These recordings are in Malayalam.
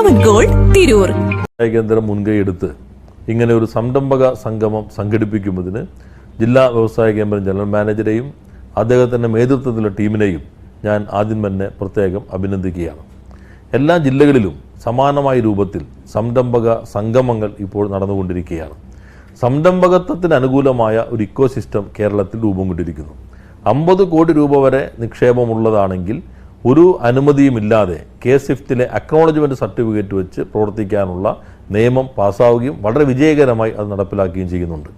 പവൻ ഗോൾഡ് തിരൂർ കേന്ദ്രം മുൻകൈയെടുത്ത് ഇങ്ങനെ ഒരു സംരംഭക സംഗമം സംഘടിപ്പിക്കുന്നതിന് ജില്ലാ വ്യവസായ കേന്ദ്രം ജനറൽ മാനേജരെയും അദ്ദേഹത്തിന്റെ നേതൃത്വത്തിലുള്ള ടീമിനെയും ഞാൻ ആദ്യം തന്നെ പ്രത്യേകം അഭിനന്ദിക്കുകയാണ്. എല്ലാ ജില്ലകളിലും സമാനമായ രൂപത്തിൽ സംരംഭക സംഗമങ്ങൾ ഇപ്പോൾ നടന്നുകൊണ്ടിരിക്കുകയാണ്. സംരംഭകത്വത്തിന് അനുകൂലമായ ഒരു ഇക്കോ സിസ്റ്റം കേരളത്തിൽ രൂപം കൊണ്ടിരിക്കുന്നു. അമ്പത് കോടി രൂപ വരെ നിക്ഷേപമുള്ളതാണെങ്കിൽ ഒരു അനുമതിയുമില്ലാതെ കെ സിഫ്റ്റിലെ അക്നോളജ്മെന്റ് സർട്ടിഫിക്കറ്റ് വെച്ച് പ്രവർത്തിക്കാനുള്ള നിയമം പാസ്സാവുകയും വളരെ വിജയകരമായി അത് നടപ്പിലാക്കുകയും ചെയ്യുന്നുണ്ട്.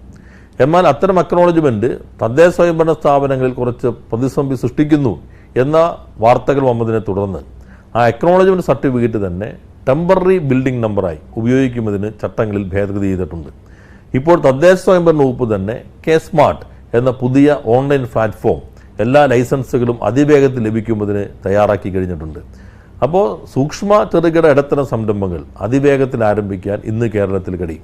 എന്നാൽ അത്തരം അക്നോളജ്മെന്റ് തദ്ദേശ സ്വയംഭരണ സ്ഥാപനങ്ങളിൽ കുറച്ച് പ്രതിസന്ധി സൃഷ്ടിക്കുന്നു എന്ന വാർത്തകൾ വന്നതിനെ തുടർന്ന് ആ അക്നോളജ്മെന്റ് സർട്ടിഫിക്കറ്റ് തന്നെ ടെമ്പററി ബിൽഡിംഗ് നമ്പറായി ഉപയോഗിക്കുന്നതിന് ചട്ടങ്ങളിൽ ഭേദഗതി ചെയ്തിട്ടുണ്ട്. ഇപ്പോൾ തദ്ദേശ സ്വയംഭരണ വകുപ്പ് തന്നെ കെ സ്മാർട്ട് എന്ന പുതിയ ഓൺലൈൻ പ്ലാറ്റ്ഫോം എല്ലാ ലൈസൻസുകളും അതിവേഗത്തിൽ ലഭിക്കുന്നതിന് തയ്യാറാക്കി കഴിഞ്ഞിട്ടുണ്ട്. അപ്പോൾ സൂക്ഷ്മ ചെറുകിട ഇടത്തരം സംരംഭങ്ങൾ അതിവേഗത്തിൽ ആരംഭിക്കാൻ ഇന്ന് കേരളത്തിൽ കഴിയും.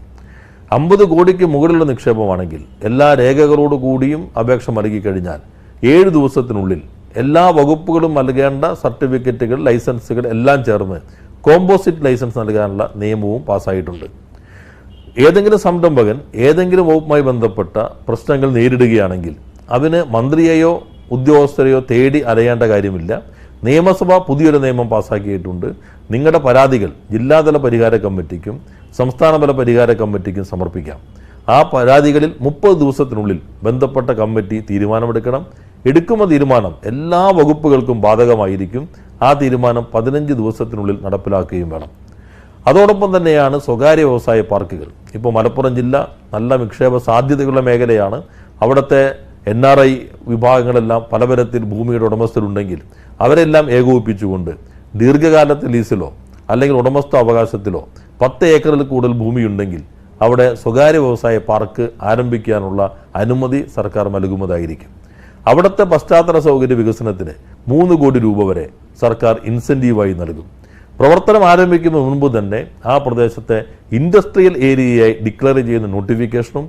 അമ്പത് കോടിക്ക് മുകളിലുള്ള നിക്ഷേപമാണെങ്കിൽ എല്ലാ രേഖകളോട് കൂടിയും അപേക്ഷ നൽകി കഴിഞ്ഞാൽ ഏഴ് ദിവസത്തിനുള്ളിൽ എല്ലാ വകുപ്പുകളും നൽകേണ്ട സർട്ടിഫിക്കറ്റുകൾ ലൈസൻസുകൾ എല്ലാം ചേർന്ന് കോമ്പോസിറ്റ് ലൈസൻസ് നൽകാനുള്ള നിയമവും പാസ്സായിട്ടുണ്ട്. ഏതെങ്കിലും സംരംഭകൻ ഏതെങ്കിലും വകുപ്പുമായി ബന്ധപ്പെട്ട പ്രശ്നങ്ങൾ നേരിടുകയാണെങ്കിൽ അതിന് മന്ത്രിയെയോ ഉദ്യോഗസ്ഥരെയോ തേടി അലയേണ്ട കാര്യമില്ല. നിയമസഭ പുതിയൊരു നിയമം പാസ്സാക്കിയിട്ടുണ്ട് നിങ്ങളുടെ പരാതികൾ ജില്ലാതല പരിഹാര കമ്മിറ്റിക്കും സംസ്ഥാനതല പരിഹാര കമ്മിറ്റിക്കും സമർപ്പിക്കാം. ആ പരാതികളിൽ മുപ്പത് ദിവസത്തിനുള്ളിൽ ബന്ധപ്പെട്ട കമ്മിറ്റി തീരുമാനമെടുക്കണം. എടുക്കുന്ന തീരുമാനം എല്ലാ വകുപ്പുകൾക്കും ബാധകമായിരിക്കും. ആ തീരുമാനം പതിനഞ്ച് ദിവസത്തിനുള്ളിൽ നടപ്പിലാക്കുകയും വേണം. അതോടൊപ്പം തന്നെയാണ് സ്വകാര്യ വ്യവസായ പാർക്കുകൾ. ഇപ്പോൾ മലപ്പുറം ജില്ല നല്ല നിക്ഷേപ സാധ്യതയുള്ള മേഖലയാണ്. അവിടുത്തെ എൻ ആർ ഐ വിഭാഗങ്ങളെല്ലാം പലതരത്തിൽ ഭൂമിയുടെ ഉടമസ്ഥരുണ്ടെങ്കിൽ അവരെല്ലാം ഏകോപിപ്പിച്ചുകൊണ്ട് ദീർഘകാലത്തെ ലീസിലോ അല്ലെങ്കിൽ ഉടമസ്ഥ അവകാശത്തിലോ പത്ത് ഏക്കറിൽ കൂടുതൽ ഭൂമിയുണ്ടെങ്കിൽ അവിടെ സ്വകാര്യ വ്യവസായ പാർക്ക് ആരംഭിക്കാനുള്ള അനുമതി സർക്കാർ നൽകുന്നതായിരിക്കും. അവിടുത്തെ പശ്ചാത്തല സൗകര്യ വികസനത്തിന് മൂന്ന് കോടി രൂപ വരെ സർക്കാർ ഇൻസെന്റീവായി നൽകും. പ്രവർത്തനം ആരംഭിക്കുന്ന മുൻപ് തന്നെ ആ പ്രദേശത്തെ ഇൻഡസ്ട്രിയൽ ഏരിയയായി ഡിക്ലെയർ ചെയ്യുന്ന നോട്ടിഫിക്കേഷനും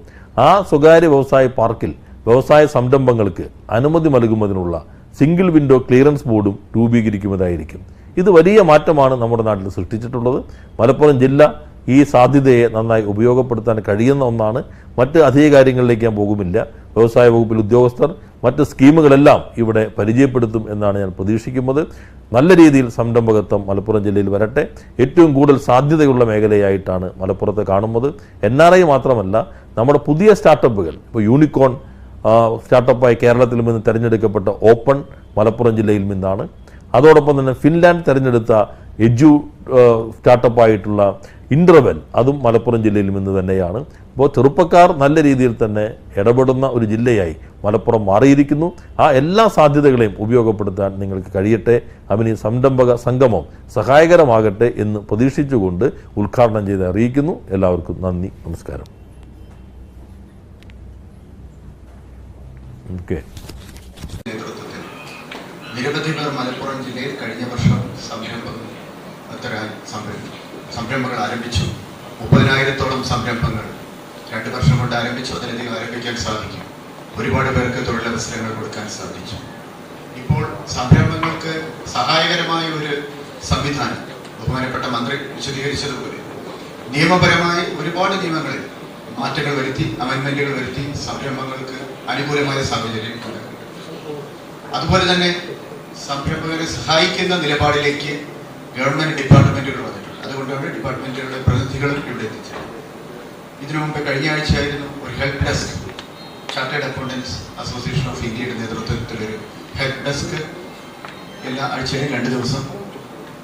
ആ സ്വകാര്യ വ്യവസായ പാർക്കിൽ വ്യവസായ സംരംഭങ്ങൾക്ക് അനുമതി നൽകുന്നതിനുള്ള സിംഗിൾ വിൻഡോ ക്ലിയറൻസ് ബോർഡും രൂപീകരിക്കുന്നതായിരിക്കും. ഇത് വലിയ മാറ്റമാണ് നമ്മുടെ നാട്ടിൽ സൃഷ്ടിച്ചിട്ടുള്ളത്. മലപ്പുറം ജില്ല ഈ സാധ്യതയെ നന്നായി ഉപയോഗപ്പെടുത്താൻ കഴിയുന്ന ഒന്നാണ്. മറ്റ് അധിക കാര്യങ്ങളിലേക്ക് ഞാൻ പോകുമില്ല വ്യവസായ വകുപ്പിൽ ഉദ്യോഗസ്ഥർ മറ്റ് സ്കീമുകളെല്ലാം ഇവിടെ പരിചയപ്പെടുത്തും എന്നാണ് ഞാൻ പ്രതീക്ഷിക്കുന്നത്. നല്ല രീതിയിൽ സംരംഭകത്വം മലപ്പുറം ജില്ലയിൽ വരട്ടെ. ഏറ്റവും കൂടുതൽ സാധ്യതയുള്ള മേഖലയായിട്ടാണ് മലപ്പുറത്ത് കാണുന്നത്. എൻ മാത്രമല്ല നമ്മുടെ പുതിയ സ്റ്റാർട്ടപ്പുകൾ ഇപ്പോൾ യൂണിക്കോൺ സ്റ്റാർട്ടപ്പായി കേരളത്തിൽ നിന്ന് തിരഞ്ഞെടുക്കപ്പെട്ട ഓപ്പൺ മലപ്പുറം ജില്ലയിൽ നിന്നാണ്. അതോടൊപ്പം തന്നെ ഫിൻലാൻഡ് തിരഞ്ഞെടുത്ത എജു സ്റ്റാർട്ടപ്പായിട്ടുള്ള ഇന്റർവെൽ അതും മലപ്പുറം ജില്ലയിൽ നിന്ന് തന്നെയാണ്. അപ്പോൾ ചെറുപ്പക്കാർ നല്ല രീതിയിൽ തന്നെ ഇടപെടുന്ന ഒരു ജില്ലയായി മലപ്പുറം മാറിയിരിക്കുന്നു. ആ എല്ലാ സാധ്യതകളെയും ഉപയോഗപ്പെടുത്താൻ നിങ്ങൾക്ക് കഴിയട്ടെ. അവന് സംരംഭക സംഗമം സഹായകരമാകട്ടെ എന്ന് പ്രതീക്ഷിച്ചുകൊണ്ട് ഉദ്ഘാടനം ചെയ്ത് അറിയിക്കുന്നു. എല്ലാവർക്കും നന്ദി നമസ്കാരം. ഓക്കെ നിരവധി പേർ മലപ്പുറം ജില്ലയിൽ കഴിഞ്ഞ വർഷം സംരംഭം സംരംഭങ്ങൾ ആരംഭിച്ചു. മുപ്പതിനായിരത്തോളം സംരംഭങ്ങൾ രണ്ട് വർഷം കൊണ്ട് ആരംഭിച്ചു. അതിലധികം ആരംഭിക്കാൻ സാധിക്കും. ഒരുപാട് പേർക്ക് തൊഴിലവസരങ്ങൾ കൊടുക്കാൻ സാധിച്ചു. ഇപ്പോൾ സംരംഭങ്ങൾക്ക് സഹായകരമായ ഒരു സംവിധാനം ബഹുമാനപ്പെട്ട മന്ത്രി വിശദീകരിച്ചതുപോലെ നിയമപരമായി ഒരുപാട് നിയമങ്ങളിൽ മാറ്റങ്ങൾ വരുത്തി അമെൻമെന്റുകൾ വരുത്തി സംരംഭങ്ങൾക്ക് അനുകൂലമായ സാഹചര്യം അതുപോലെ തന്നെ സംരംഭകരെ സഹായിക്കുന്ന നിലപാടിലേക്ക് ഗവൺമെന്റ് ഡിപ്പാർട്ട്മെന്റുകൾ വന്നിട്ടുണ്ട്. അതുകൊണ്ടാണ് ഡിപ്പാർട്ട്മെന്റുകളുടെ പ്രതിനിധികളും ഇവിടെ എത്തിച്ചത്. ഇതിനു മുമ്പ് കഴിഞ്ഞ ആഴ്ചയായിരുന്നു ഒരു help desk chartered accountants association of ഇന്ത്യയുടെ നേതൃത്വത്തിലൊരു ഹെൽപ്പ് ഡെസ്ക് എല്ലാ ആഴ്ചയിലും രണ്ട് ദിവസം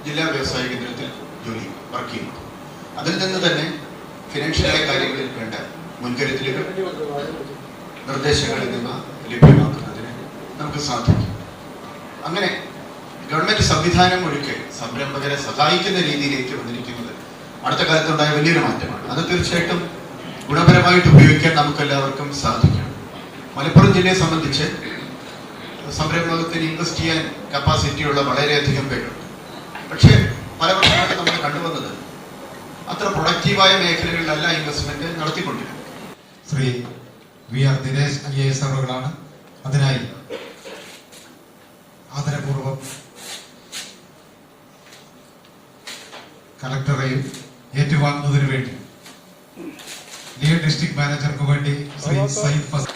ജില്ലാ വ്യവസായ കേന്ദ്രത്തിൽ ജോലി വർക്ക് ചെയ്യുന്നു. അതിൽ നിന്ന് തന്നെ ഫിനാൻഷ്യലായ കാര്യങ്ങളിൽ വേണ്ട മുൻകരുതലുകൾ നിർദ്ദേശങ്ങൾ എന്നിവ ലഭ്യമാക്കുന്നതിന് നമുക്ക് സാധിക്കും. അങ്ങനെ ഗവൺമെന്റ് സംവിധാനം ഒഴുക്കെ സംരംഭകരെ സഹായിക്കുന്ന രീതിയിലേക്ക് വന്നിരിക്കുന്നത് അടുത്ത കാലത്തുണ്ടായ വലിയൊരു മാറ്റമാണ്. അത് തീർച്ചയായിട്ടും ഗുണപരമായിട്ട് ഉപയോഗിക്കാൻ നമുക്ക് എല്ലാവർക്കും സാധിക്കണം മലപ്പുറം ജില്ലയെ സംബന്ധിച്ച് സംരംഭകത്തിന് ഇൻവെസ്റ്റ് ചെയ്യാൻ കപ്പാസിറ്റിയുള്ള വളരെയധികം പേരുണ്ട്. പക്ഷേ പല വർഷമായിട്ട് നമ്മൾ കണ്ടുവന്നത് അത്ര പ്രൊഡക്റ്റീവായ മേഖലകളിലല്ല investment നടത്തിക്കൊണ്ടിരുന്നത്. Shri V R Dinesh I S അവറുകളാണ് അതിനായി ആദരപൂർവം കലക്ടറെയും ഏറ്റുവാങ്ങുന്നതിന് വേണ്ടി ലീഡ് ഡിസ്ട്രിക്ട് മാനേജർക്ക് വേണ്ടി ശ്രീ സയ്യിദ് ഫസ്